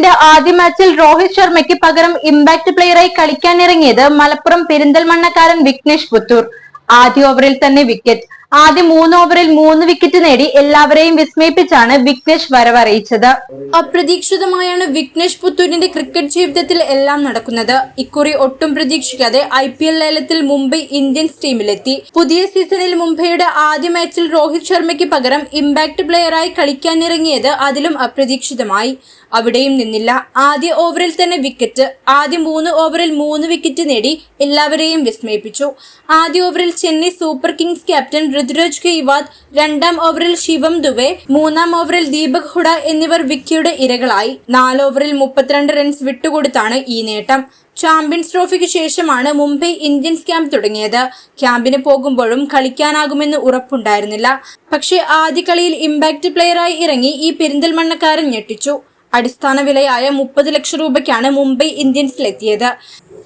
ഇന്ത്യൻസിന്റെ ആദ്യ മാച്ചിൽ രോഹിത് ശർമ്മയ്ക്ക് പകരം ഇമ്പാക്ട് പ്ലെയറായി കളിക്കാനിറങ്ങിയത് മലപ്പുറം പെരിന്തൽമണ്ണക്കാരൻ വിഘ്നേഷ് പുത്തൂർ. ആദ്യ ഓവറിൽ തന്നെ വിക്കറ്റ് ആദ്യ മൂന്ന് ഓവറിൽ മൂന്ന് വിക്കറ്റ് നേടി എല്ലാവരെയും വിസ്മയിപ്പിച്ചാണ് വിഘ്നേഷ് വരവറിയിച്ചത്. അപ്രതീക്ഷിതമായാണ് വിഘ്നേഷ് പുത്തൂരിന്റെ ക്രിക്കറ്റ് ജീവിതത്തിൽ എല്ലാം നടക്കുന്നത്. ഇക്കുറി ഒട്ടും പ്രതീക്ഷിക്കാതെ ഐ പി എൽ ലേലത്തിൽ മുംബൈ ഇന്ത്യൻസ് ടീമിലെത്തി. പുതിയ സീസണിൽ മുംബൈയുടെ ആദ്യ മാച്ചിൽ രോഹിത് ശർമ്മയ്ക്ക് പകരം ഇമ്പാക്ട് പ്ലെയറായി കളിക്കാനിറങ്ങിയത് അതിലും അപ്രതീക്ഷിതമായി. അവിടെയും നിന്നില്ല. ആദ്യ ഓവറിൽ തന്നെ വിക്കറ്റ് ആദ്യ മൂന്ന് ഓവറിൽ മൂന്ന് വിക്കറ്റ് നേടി എല്ലാവരെയും വിസ്മയിപ്പിച്ചു. ആദ്യ ഓവറിൽ Chennai super kings captain Ruturaj Gaikwad രണ്ടാം ഓവറിൽ ശിവം ദുബെ മൂന്നാം ഓവറിൽ ദീപക് ഹുഡ എന്നിവർ വിക്കിയുടെ ഇരകളായി. നാല് ഓവറിൽ മുപ്പത്തിരണ്ട് റൺസ് വിട്ടുകൊടുത്താണ് ഈ നേട്ടം. ചാമ്പ്യൻസ് ട്രോഫിക്ക് ശേഷമാണ് മുംബൈ ഇന്ത്യൻസ് ക്യാമ്പ് തുടങ്ങിയത്. ക്യാമ്പിന് പോകുമ്പോഴും കളിക്കാനാകുമെന്ന് ഉറപ്പുണ്ടായിരുന്നില്ല. പക്ഷേ ആദ്യ കളിയിൽ ഇമ്പാക്ട് പ്ലെയറായി ഇറങ്ങി ഈ പെരിന്തൽമണ്ണക്കാരൻ ഞെട്ടിച്ചു. അടിസ്ഥാന വിലയായ മുപ്പത് ലക്ഷം രൂപയ്ക്കാണ് മുംബൈ ഇന്ത്യൻസിലെത്തിയത്.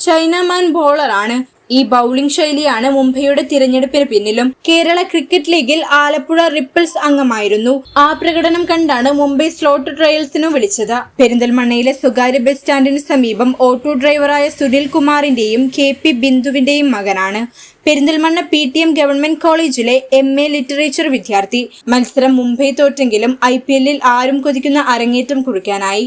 ചൈനമാൻ ബോളറാണ്. ഈ ബൗളിംഗ് ശൈലിയാണ് മുംബൈയുടെ തിരഞ്ഞെടുപ്പിന് പിന്നിലും കേരള ക്രിക്കറ്റ് ലീഗിൽ ആലപ്പുഴ റിപ്പിൾസ് അംഗമായിരുന്നു. ആ പ്രകടനം കണ്ടാണ് മുംബൈ സ്ലോട്ട് ട്രയൽസിനു വിളിച്ചത്. പെരിന്തൽമണ്ണയിലെ സ്വകാര്യ ബസ് സ്റ്റാൻഡിന് സമീപം ഓട്ടോ ഡ്രൈവറായ സുനിൽ കുമാറിന്റെയും കെ പി ബിന്ദുവിന്റെയും മകനാണ്. Perinthalmanna P T M government കോളേജിലെ എം എ ലിറ്ററേച്ചർ വിദ്യാർത്ഥി. മത്സരം മുംബൈ തോറ്റെങ്കിലും ഐ പി എല്ലിൽ ആരും കൊതിക്കുന്ന അരങ്ങേറ്റം കുറിക്കാനായി.